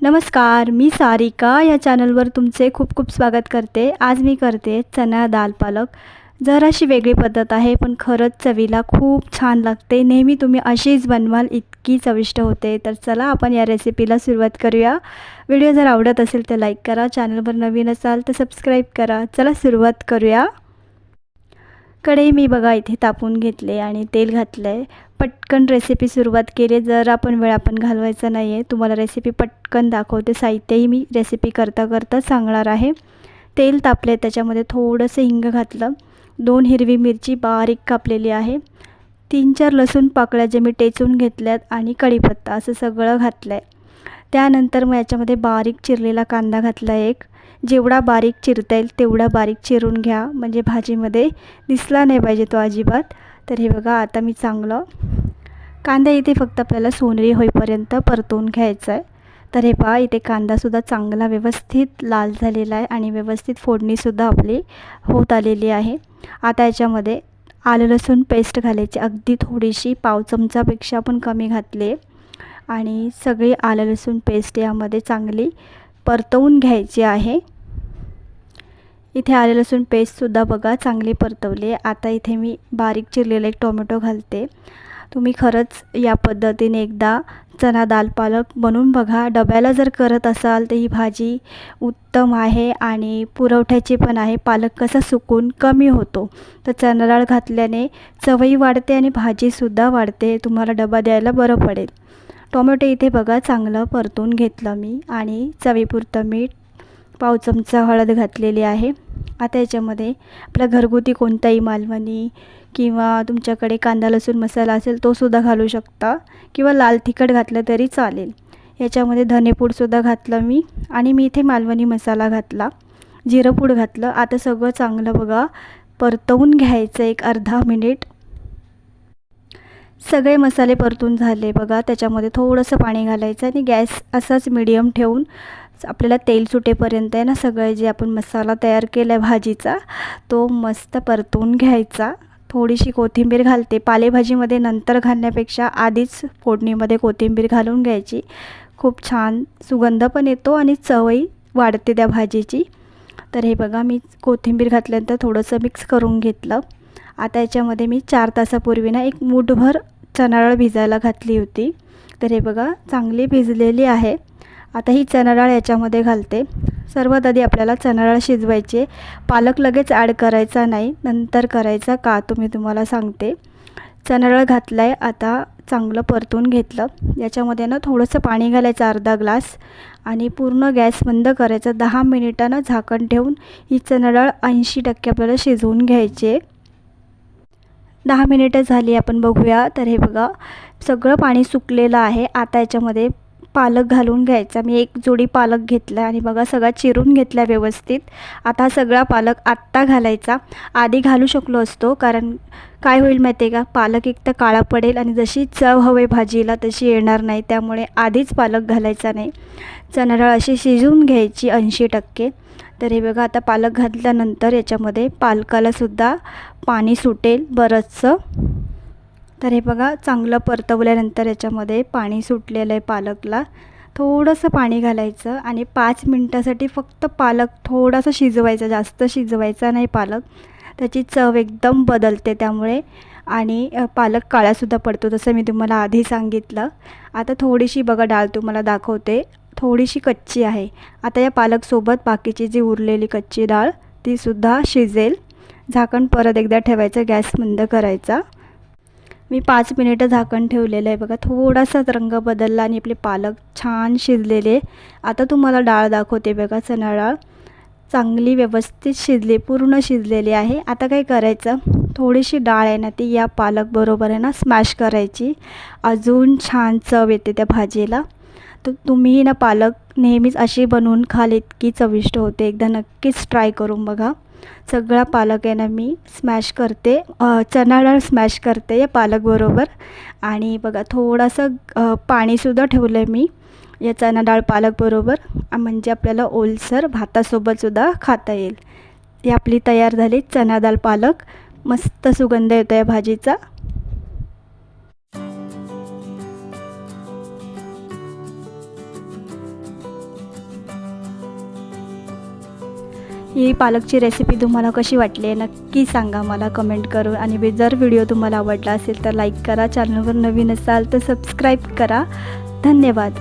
नमस्कार मी सारिका. या चॅनलवर तुमचे खूप खूप स्वागत करते. आज मी करते चना दाल पालक. जराशी वेगळी पद्धत आहे पण खरंच चवीला खूप छान लागते. नेहमी तुम्ही अशीच बनवाल इतकी चविष्ट होते. तर चला आपण या रेसिपीला सुरुवात करूया. व्हिडिओ जर आवडत असेल तर लाईक करा. चॅनलवर नवीन असाल तर सबस्क्राईब करा. चला सुरुवात करूया. कढई मी बघा इथे तापून घेतले आणि तेल घातलं आहे पटकन रेसिपी सुरुवात केली. जर आपण वेळ आपण घालवायचा नाही आहे तुम्हाला रेसिपी पटकन दाखवते. साहित्यही मी रेसिपी करता करता सांगणार आहे. तेल तापले त्याच्यामध्ये थोडंसं हिंग घातलं. दोन हिरवी मिरची बारीक कापलेली आहे. तीन चार लसूण पाकळ्या जे मी टेचून घेतल्यात आणि कढीपत्ता असं सगळं घातलं आहे त्यानंतर मग याच्यामध्ये बारीक चिरलेला कांदा घातला एक. जेवढा बारीक चिरता येईल तेवढा बारीक चिरून घ्या. म्हणजे भाजीमध्ये दिसला नाही पाहिजे तो अजिबात. तर हे बघा आता मी चांगलं कांदा इथे फक्त आपल्याला सोनेरी होईपर्यंत परतवून घ्यायचं आहे तर हे पहा इथे कांदासुद्धा चांगला व्यवस्थित लाल झालेला आहे आणि व्यवस्थित फोडणीसुद्धा आपली होत आलेली आहे. आता याच्यामध्ये आलं लसूण पेस्ट घालायची. अगदी थोडीशी पाव चमचापेक्षा पण कमी घातले आणि सगळी आलं लसूण पेस्ट यामध्ये चांगली परतवून घ्यायची आहे. इथे आले लसूण पेस्टसुद्धा बघा चांगली परतवली आता इथे मी बारीक चिरलेलं एक टोमॅटो घालते. तुम्ही खरंच या पद्धतीने एकदा चना दाल पालक बनवून बघा. डब्याला जर करत असाल तर ही भाजी उत्तम आहे आणि पुरवठ्याची पण आहे. पालक कसा सुकून कमी होतो. तर चना डाळ घातल्याने चवही वाढते आणि भाजीसुद्धा वाढते. तुम्हाला डबा द्यायला बरं पडेल. टोमॅटो इथे बघा चांगलं परतून घेतलं मी. आणि चवीपुरतं मीठ पाव चमचा हळद घातलेली आहे. आता याच्यामध्ये आपला घरगुती कोणताही मालवणी किंवा तुमच्याकडे कांदा लसूण मसाला असेल तोसुद्धा घालू शकता किंवा लाल तिखट घातलं तरी चालेल. याच्यामध्ये धनेपूडसुद्धा घातलं मी आणि मी इथे मालवणी मसाला घातला. जिरंपूड घातलं. आता सगळं चांगलं बघा परतवून घ्यायचं एक अर्धा मिनिट. सगळे मसाले परतून झाले बघा. त्याच्यामध्ये थोडंसं पाणी घालायचं आणि गॅस असाच मिडियम ठेवून आपल्याला तेल सुटेपर्यंत आहे ना सगळे जे आपण मसाला तयार केला आहे भाजीचा तो मस्त परतून घ्यायचा. थोडीशी कोथिंबीर घालते. पालेभाजीमध्ये नंतर घालण्यापेक्षा आधीच फोडणीमध्ये कोथिंबीर घालून घ्यायची. खूप छान सुगंध पण येतो आणि चवही वाढते त्या भाजीची. तर हे बघा मी कोथिंबीर घातल्यानंतर थोडंसं मिक्स करून घेतलं. आता याच्यामध्ये मी चार तासापूर्वी ना एक मूठभर चणाडाळ भिजायला घातली होती. तर हे बघा चांगली भिजलेली आहे. आता ही चणाडाळ याच्यामध्ये घालते. सर्वात आधी आपल्याला चणाडाळ शिजवायची. पालक लगेच ॲड करायचा नाही. नंतर करायचा का तो मी तुम्हाला सांगते. चणाडाळ घातला आहे आता चांगलं परतून घेतलं. याच्यामध्ये ना थोडंसं पाणी घालायचं अर्धा ग्लास आणि पूर्ण गॅस बंद करायचा. दहा मिनिटानं झाकण ठेवून ही चणाडाळ ऐंशी टक्के आपल्याला शिजवून घ्यायची. आहे दहा मिनिटं झाली आपण बघूया. तर हे बघा सगळं पाणी सुकलेलं आहे. आता याच्यामध्ये पालक घालून घ्यायचा. मी एक जोडी पालक घेतला आणि बघा सगळा चिरून घेतला व्यवस्थित. आता सगळा पालक आत्ता घालायचा. आधी घालू शकलो असतो कारण काय होईल माहिती आहे का? पालक एक तर काळा पडेल आणि जशी चव हवे भाजीला तशी येणार नाही. त्यामुळे आधीच पालक घालायचा नाही. चणाडाळ अशी शिजवून घ्यायची ऐंशी टक्के. तर हे बघा आता पालक घातल्यानंतर याच्यामध्ये पालकालासुद्धा पाणी सुटेल बरंचसं. तर हे बघा चांगलं परतवल्यानंतर याच्यामध्ये पाणी सुटलेलं आहे पालकला. थोडंसं पाणी घालायचं आणि पाच मिनटासाठी फक्त पालक थोडासा शिजवायचा जास्त शिजवायचा नाही पालक. त्याची चव एकदम बदलते त्यामुळे आणि पालक काळासुद्धा पडतो जसं मी तुम्हाला आधी सांगितलं. आता थोडीशी बघा डाळ तुम्हाला दाखवते. थोडीशी कच्ची आहे. आता या पालकसोबत बाकीची जी उरलेली कच्ची डाळ तीसुद्धा शिजेल. झाकण परत एकदा ठेवायचं गॅस बंद करायचा. मी पाच मिनिटं झाकण ठेवलेलं आहे बघा. थोडासाच रंग बदलला आणि आपले पालक छान शिजलेले. आता तुम्हाला डाळ दाखवते बघा चणा डाळ. चांगली व्यवस्थित शिजली पूर्ण शिजलेली आहे. आता काय करायचं? थोडीशी डाळ आहे ना ती या पालकबरोबर आहे ना स्मॅश करायची. अजून छान चव येते त्या भाजीला. तर तुम्ही ना पालक नेहमीच अशी बनवून खाल इतकी चविष्ट होते. एकदा नक्कीच ट्राय करून बघा. सगळा पालक आहे ना मी स्मॅश करते. चणा डाळ स्मॅश करते या पालकबरोबर आणि बघा थोडंसं पाणीसुद्धा ठेवलं आहे मी या चणा डाळ पालकबरोबर म्हणजे आपल्याला ओलसर भातासोबतसुद्धा खाता येईल. ही आपली तयार झाली चणा डाळ पालक. मस्त सुगंध येतो या भाजीचा. ही पालकची रेसिपी तुम्हाला कशी वाटली आहे नक्की सांगा मला कमेंट करून. आणि जर व्हिडिओ तुम्हाला आवडला असेल तर लाईक करा. चॅनलवर नवीन असाल तर सबस्क्राईब करा. धन्यवाद.